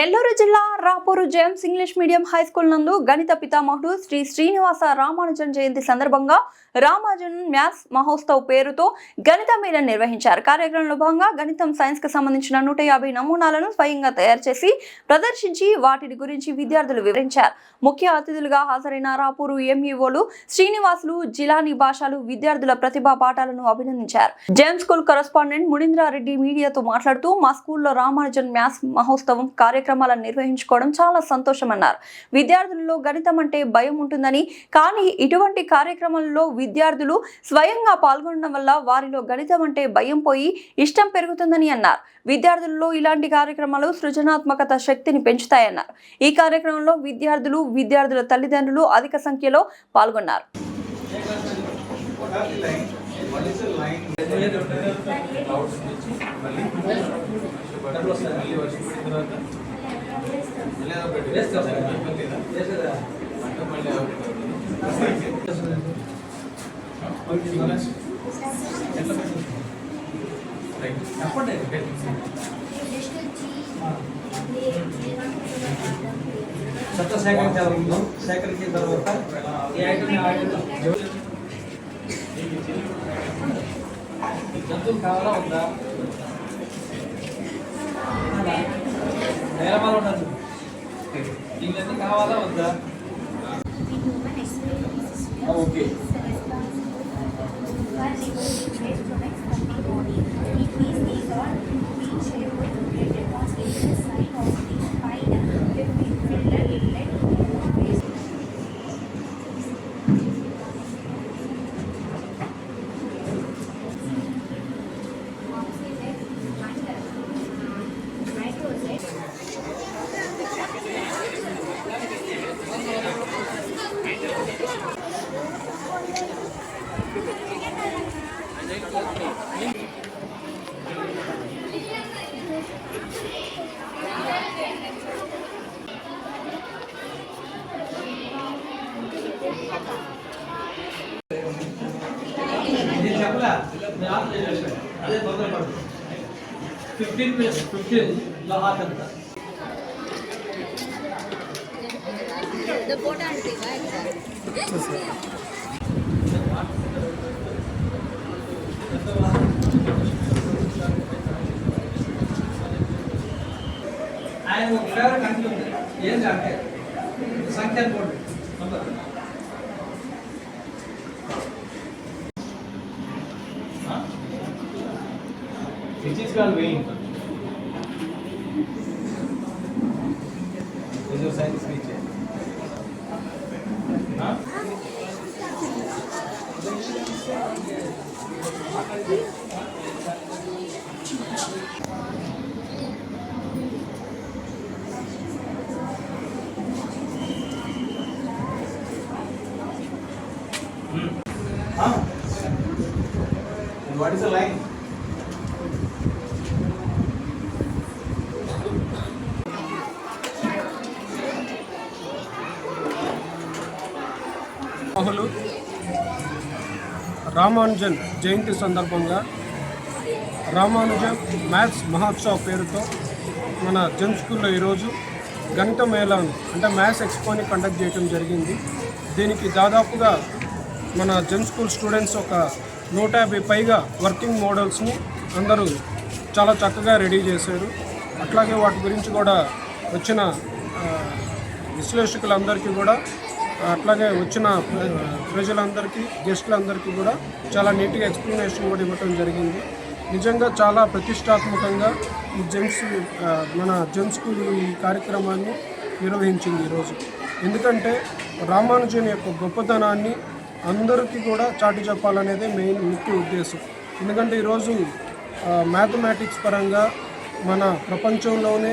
నెల్లూరు జిల్లా Rapur James English medium high school నందు గణిత పితామహుడు శ్రీ శ్రీనివాస రామానుజన్ జయంతి సందర్భంగా రామానుజన్ మ్యాథ్స్ మహోత్సవ్ పేరుతో గణిత మేళ నిర్వహించారు. కార్యక్రమంలో భాగంగా గణితం సైన్స్కి సంబంధించిన నూట యాభై నమూనాలను స్వయంగా తయారు చేసి ప్రదర్శించి వాటి గురించి విద్యార్థులు వివరించారు. ముఖ్య అతిథులుగా హాజరైన రాపూరు ఎంఈఓలు శ్రీనివాసులు జిలాని భాషలు విద్యార్థుల ప్రతిభా పాఠాలను అభినందించారు. జేమ్స్ స్కూల్ కరస్పాండెంట్ మునీంద్రారెడ్డి మీడియాతో మాట్లాడుతూ మా స్కూల్లో రామానుజన్ మ్యాథ్స్ మహోత్సవం కార్యక్రమాలను నిర్వహించుకోవడం చాలా సంతోషమన్నారు. విద్యార్థులలో గణితం అంటే భయం ఉంటుందని కానీ ఇటువంటి కార్యక్రమాల్లో విద్యార్థులు స్వయంగా పాల్గొనడం వల్ల వారిలో గణితం అంటే భయం పోయి ఇష్టం పెరుగుతుందని అన్నారు. విద్యార్థులలో ఇలాంటి కార్యక్రమాలు సృజనాత్మకత శక్తిని పెంచుతాయన్నారు. ఈ కార్యక్రమంలో విద్యార్థులు విద్యార్థుల తల్లిదండ్రులు అధిక సంఖ్యలో పాల్గొన్నారు. చెత్త సేకరించాలి సేకరించిన తర్వాత ఈ ఐటమ్ జంతువులు కావాలా ఉందా నేలమాల ఉండదు इंग्लंडने गावाला होता. ओके. అదే తొందరపడు ఫిఫ్టీన్ ప్లస్ ఫిఫ్టీన్ లో హాఫ్ ఎంత ఆయన ఒక ఫేవరెట్ అంకె ఉంది ఏంటి అంటే సంఖ్య అనుకోండి number Which is called weighing. Is your science which? What is the line? Rahul Ramanujan Jayanti సందర్భంగా రామానుజన్ మ్యాథ్స్ మహోత్సవ్ పేరుతో మన జన్ స్కూల్లో ఈరోజు గణిత మేళాను అంటే మ్యాథ్స్ ఎక్స్పోని కండక్ట్ చేయడం జరిగింది దీనికి దాదాపుగా మన జన్ స్కూల్ స్టూడెంట్స్ ఒక నూట యాభై పైగా వర్కింగ్ మోడల్స్ని అందరూ చాలా చక్కగా రెడీ చేశారు. అట్లాగే వాటి గురించి కూడా వచ్చిన విశ్లేషకులందరికీ కూడా అట్లాగే వచ్చిన ప్ర- ప్రజలందరికీ గెస్టులందరికీ కూడా చాలా నీట్గా ఎక్స్ప్లెనేషన్ కూడా ఇవ్వటం జరిగింది. నిజంగా చాలా ప్రతిష్టాత్మకంగా ఈ జెమ్స్ మన జెమ్ స్కూల్ ఈ కార్యక్రమాన్ని నిర్వహించింది ఈరోజు ఎందుకంటే రామానుజన్ యొక్క గొప్పతనాన్ని అందరికీ కూడా చాటి చెప్పాలనేది మెయిన్ ముఖ్య ఉద్దేశం. ఎందుకంటే ఈరోజు మ్యాథమెటిక్స్ పరంగా మన ప్రపంచంలోనే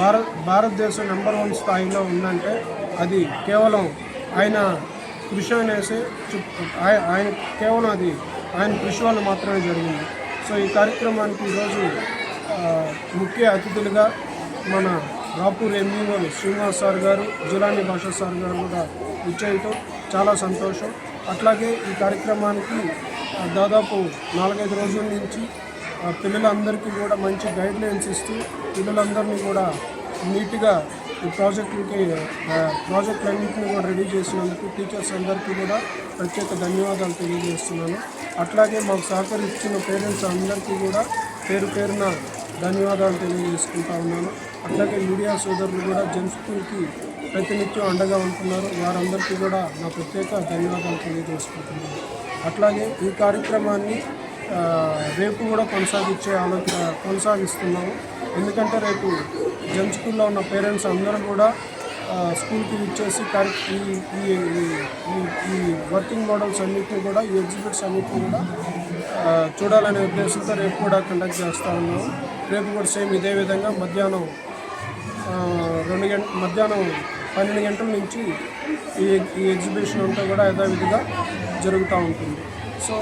భారత్ భారతదేశం నెంబర్ వన్ స్థాయిలో ఉందంటే అది కేవలం ఆయన కృషి అనేసి ఆయన కేవలం అది ఆయన కృషి వల్ల మాత్రమే జరిగింది. సో ఈ కార్యక్రమానికి ఈరోజు ముఖ్య అతిథులుగా మన రాపూర్ ఎంఈఓ శ్రీనివాస్ సార్ గారు జులాని భాషా సార్ గారు కూడా ఇచ్చేయటం చాలా సంతోషం. అట్లాగే ఈ కార్యక్రమానికి దాదాపు నాలుగైదు రోజుల నుంచి పిల్లలందరికీ కూడా మంచి గైడ్ లైన్స్ ఇస్తూ పిల్లలందరినీ కూడా నీట్గా ఈ ప్రాజెక్టులకి ప్రాజెక్టులన్నింటినీ కూడా రెడీ చేసినందుకు టీచర్స్ అందరికీ కూడా ప్రత్యేక ధన్యవాదాలు తెలియజేస్తున్నాను. అట్లాగే మాకు సహకరిస్తున్న పేరెంట్స్ అందరికీ కూడా పేరు పేరున ధన్యవాదాలు తెలియజేసుకుంటా ఉన్నాను. అట్లాగే మీడియా సోదరులు కూడా జెమ్ స్కూల్కి ప్రతినిత్యం అండగా ఉంటున్నారు. వారందరికీ కూడా నా ప్రత్యేక ధన్యవాదాలు తెలియజేసుకుంటున్నాను. అట్లాగే ఈ కార్యక్రమాన్ని రేపు కూడా కొనసాగించే ఆలోచన కొనసాగిస్తున్నాము. ఎందుకంటే రేపు జెమ్ స్కూల్లో ఉన్న పేరెంట్స్ అందరూ కూడా స్కూల్కి ఇచ్చేసి ఈ ఈ వర్కింగ్ మోడల్స్ అన్నిటిని కూడా ఈ ఎగ్జిబిట్స్ అన్నిటిని కూడా చూడాలనే ఉద్దేశంతో రేపు కూడా కండక్ట్ చేస్తా ఉన్నాము. రేపు కూడా సేమ్ ఇదే విధంగా మధ్యాహ్నం రెండు గంట మధ్యాహ్నం పన్నెండు గంటల నుంచి ఈ ఈ ఎగ్జిబిషన్ అంతా కూడా యథావిధిగా జరుగుతూ ఉంటుంది. సో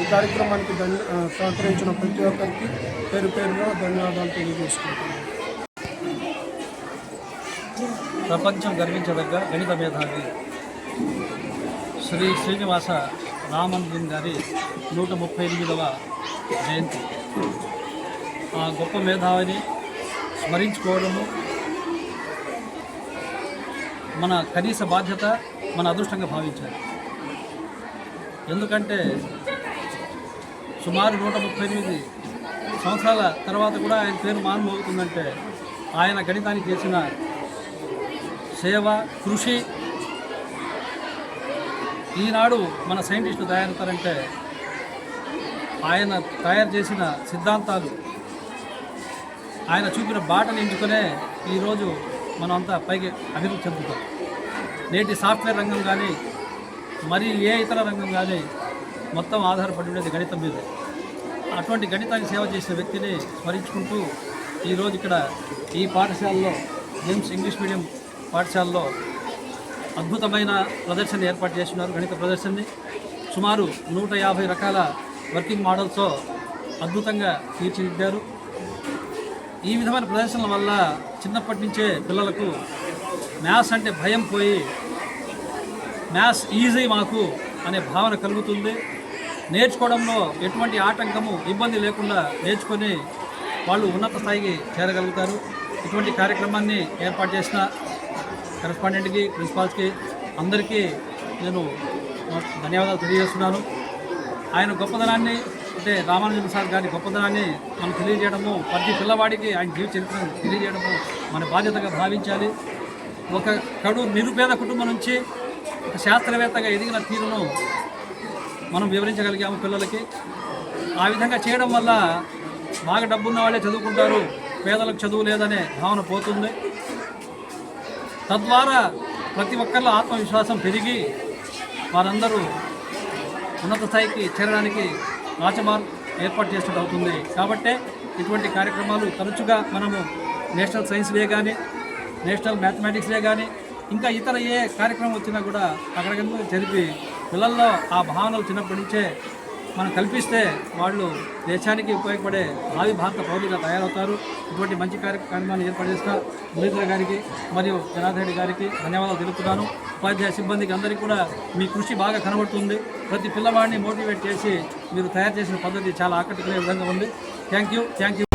ఈ కార్యక్రమానికి ధన్య సహకరించిన ప్రతి ఒక్కరికి పేరు పేరుగా ధన్యవాదాలు తెలియజేసుకుంటున్నాను. ప్రపంచం గర్వించదగ్గ గణిత మేధావి శ్రీ శ్రీనివాస రామన్ గారి నూట ముప్పై ఎనిమిదవ జయంతి. ఆ గొప్ప మేధావిని స్మరించుకోవడము. మన కనీస బాధ్యత మన అదృష్టంగా భావించాలి. ఎందుకంటే సుమారు నూట ముప్పై ఎనిమిది సంవత్సరాల తర్వాత కూడా ఆయన పేరు మానమవుతుందంటే ఆయన గణితానికి చేసిన సేవ కృషి ఈనాడు మన సైంటిస్టులు తయారవుతారంటే ఆయన తయారు చేసిన సిద్ధాంతాలు ఆయన చూపిన బాటను ఎంచుకునే ఈరోజు మనం అంతా పైకి అభివృద్ధి చెందుతాం. నేటి సాఫ్ట్వేర్ రంగం కానీ మరి ఏ ఇతర రంగం కానీ మొత్తం ఆధారపడి ఉండేది గణితం మీద. అటువంటి గణితానికి సేవ చేసిన వ్యక్తిని స్మరించుకుంటూ ఈరోజు ఇక్కడ ఈ పాఠశాలలో జేమ్స్ ఇంగ్లీష్ మీడియం పాఠశాలలో అద్భుతమైన ప్రదర్శన ఏర్పాటు చేస్తున్నారు గణిత ప్రదర్శనని. సుమారు నూట యాభై రకాల వర్కింగ్ మోడల్స్తో అద్భుతంగా తీర్చిదిద్దారు. ఈ విధమైన ప్రదర్శనల వల్ల చిన్నప్పటి నుంచే పిల్లలకు మ్యాథ్స్ అంటే భయం పోయి మ్యాథ్స్ ఈజీ మాకు అనే భావన కలుగుతుంది. నేర్చుకోవడంలో ఎటువంటి ఆటంకము ఇబ్బంది లేకుండా నేర్చుకొని వాళ్ళు ఉన్నత స్థాయికి చేరగలుగుతారు. ఇటువంటి కార్యక్రమాన్ని ఏర్పాటు చేసిన కరెస్పాండెంట్కి ప్రిన్సిపాల్స్కి అందరికీ నేను ధన్యవాదాలు తెలియజేస్తున్నాను. ఆయన గొప్పదనాన్ని అంటే రామానుజన్ సార్ గారి గొప్పదనాన్ని మనం తెలియజేయడము ప్రతి పిల్లవాడికి ఆయన జీవిత చరిత్రను తెలియజేయడము మన బాధ్యతగా భావించాలి. ఒక కడు నిరుపేద కుటుంబం నుంచి ఒక శాస్త్రవేత్తగా ఎదిగిన తీరును మనం వివరించగలిగాము పిల్లలకి. ఆ విధంగా చేయడం వల్ల బాగా డబ్బున్న వాళ్ళే చదువుకుంటారు పేదలకు చదువు లేదనే భావన పోతుంది. తద్వారా ప్రతి ఒక్కరిలో ఆత్మవిశ్వాసం పెరిగి వారందరూ ఉన్నత స్థాయికి చేరడానికి రాచమార్ ఏర్పాటు చేసినట్టు అవుతుంది. కాబట్టే ఇటువంటి కార్యక్రమాలు తరచుగా మనము నేషనల్ సైన్స్ డే కానీ నేషనల్ మ్యాథమెటిక్స్ డే కానీ ఇంకా ఇతర ఏ కార్యక్రమం వచ్చినా కూడా అక్కడికన్నా జరిపి పిల్లల్లో ఆ భావనలు చిన్నప్పటి నుంచే మనం కల్పిస్తే వాళ్ళు దేశానికి ఉపయోగపడే భావి భారత పౌరులుగా తయారవుతారు. ఇటువంటి మంచి కార్యక్రమాన్ని ఏర్పాటు చేసిన గారికి మరియు జనార్దన్ రెడ్డి గారికి ధన్యవాదాలు తెలుపుతున్నాను. ఉపాధ్యాయ సిబ్బందికి అందరికీ కూడా మీ కృషి బాగా కనబడుతుంది. ప్రతి పిల్లవాడిని మోటివేట్ చేసి మీరు తయారు చేసిన పద్ధతి చాలా ఆకట్టుకునే విధంగా ఉంది. Thank you thank you.